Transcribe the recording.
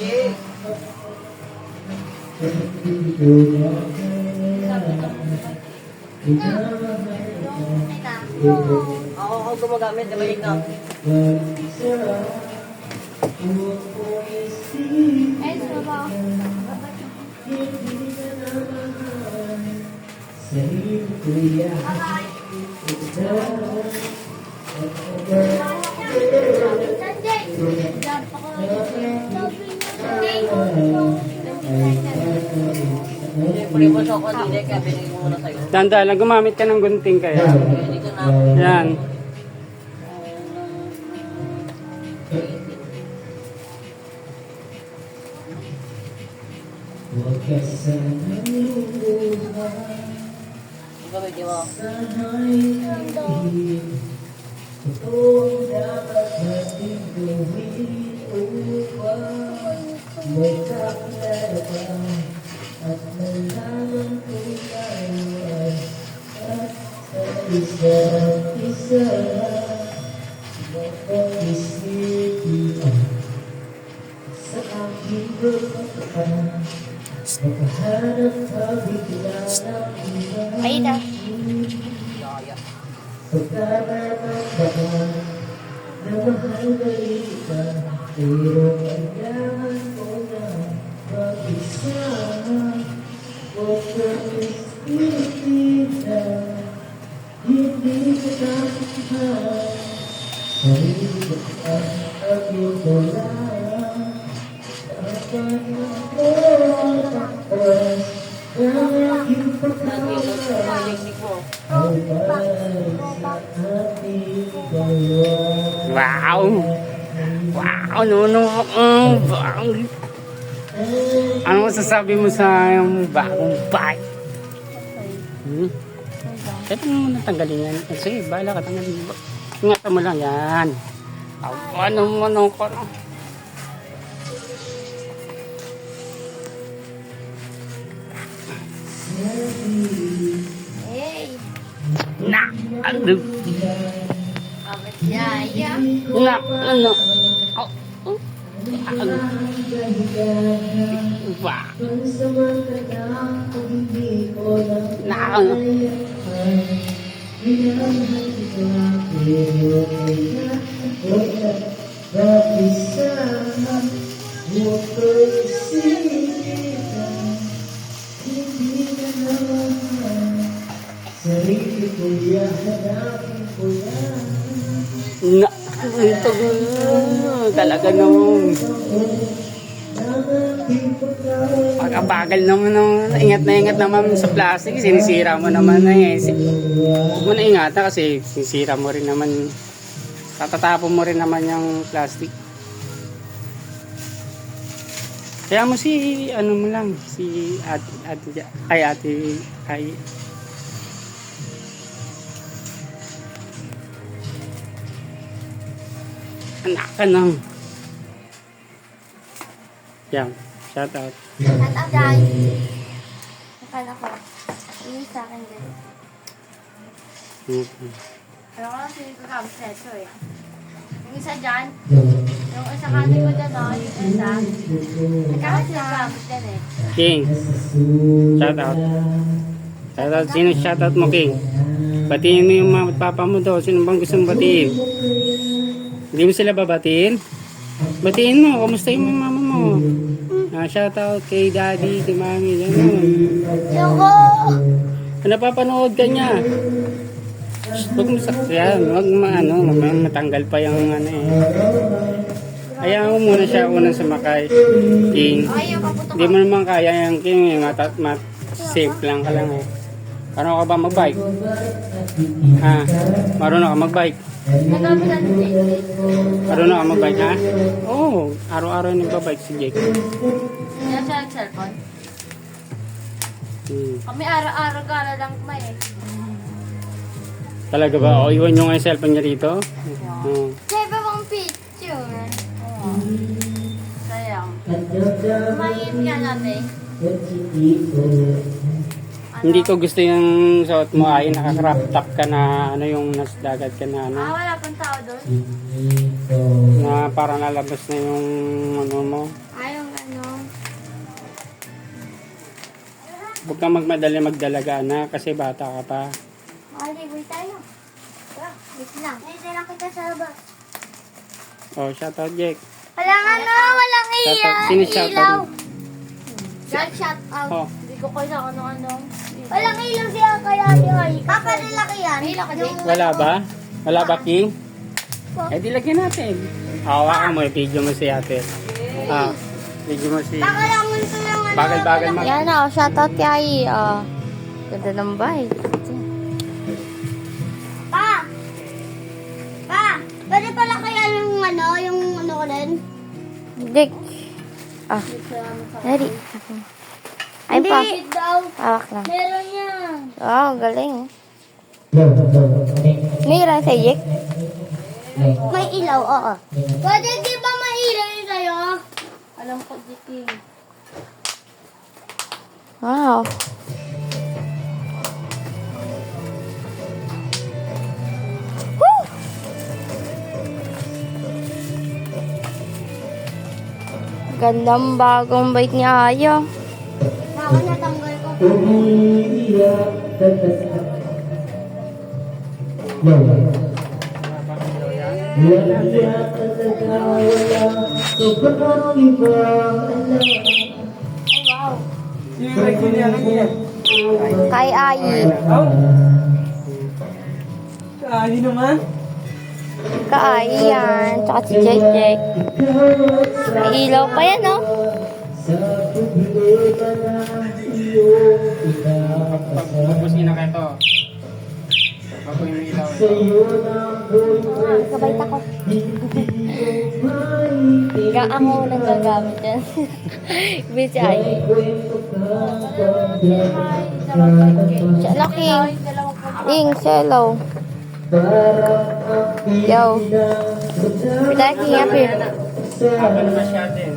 Yes. Oo, oh, oh, gumagamit na balik na. Ay, sabaw. Bye-bye. Trabaho. Jay, pulipos ako, hindi kaya binigay ko muna sa'yo. Tanda lang, gumamit ka ng gunting kaya. Hindi ko na. Yan. Ikaw, medyo mo. Ay, da. Yaya. Electric mo. Wow! Wow! Nuno! Mm, wow! Ano masasabi mo sa yung bagong bike? Hmm? Pwede mo muna tanggalin yan. Eh, Sige, bahala ka tanggalin. Ingatan mo lang yan. Ano mo ano ko. Hey. Na! Ano? Abot yaya. Na! Ano? Oh, oh. Ano? Wow! Na! Ano? Na! Ito talaga nung pagkabagal naman nung ingat na ingat naman sa plastic. Sinisira mo naman na eh. Huwag mo na ingatan kasi sinisira mo rin naman. Tatatapon mo rin naman yung plastic. Kaya mo si ano mo lang si ate, ate ay ate ay anak ka nang yan shout out At agay. Akala ko. Yung sa akin din. Mhm. Ano ko lang sinin ko kami seso eh. Yung isa dyan. Yung isa kanin ko dyan no. Yung isa. Nagkakasin sila gamit din eh. King shout out shout out sino shout out mo King batiin mo yung mga papa mo daw sino bang gusto mong batiin hindi mo sila babatiin? Batiin mo kamusta yung mama mo? Ah, shout out kay daddy kay mami gano'n Yoko! napapanood ka niya huwag mo sakyan huwag ma, ano, mamaya matanggal pa yung ano eh. Hayaan mo muna siya unang sumakay King. Hindi mo naman kaya yung king, mat, mat safe lang ka lang eh. Marunong ka ba mag-bike? Ha? Marunong ka mag-bike? Marunong ka mag-bike ha? Oo, oh, araw-araw nagbabike si Jake. Yan siya ang cellphone. Hmm. Kami araw-araw gala lang may eh. Talaga ba? O, iwan nyo nga yung cellphone niya dito? Oo. Save akong picture. Oo. Sayang. Mahit ka natin. Hindi ko gusto yung suot mo ay naka-crop top ka na ano yung nasa dagat ka na ano. Ah, wala pang tao doon. Na para nalabas na yung ano mo. Nga. ano. Huwag kang magmadali magdalaga na kasi bata ka pa. Okay, wait tayo. Wait lang. Hindi lang kita sa labas. Oh, shoutout Jake. Walang ano, walang iya, Sino shoutout ilaw. mo? God shout out. Oh, Hindi ko kaya ano-ano. Walang ilaw siya kaya ay. Paparilaki yan. May ilaw ka din? wala ba? Wala ba, King? Eh, di lagyan natin. Hawakan mo, video mo si ate. Ah, video mo si... Pakalangan ko lang ano. Bagal-bagal mag... Yan o, shoutout kay Oh. Ganda ng bahay. Pa! Pa! Pwede pala kaya yung ano, yung ano ko din? Dick. Ah. Ready. Ay pa. Hawak lang. Meron yan. Wow, galing. Mayroon sa Yik? May ilaw, oo. Pwede di ba may ilaw yun sa'yo? Alam ko, Diki. Wow. Gandang bagong bike ni Ayo. Baka natanggal ko. Wow. Kay Ayi. Kaya naman. Kay yan. Tsaka si Jake Jake. May ilaw pa yan, oh. Pagbubusin na kayo to. Bago yung ilaw. Sabay ako. Ga ako nang gagamit yan. Bitch ay. Hello, King. King, hello. Yo. Kita King, happy. Siya din. Ay.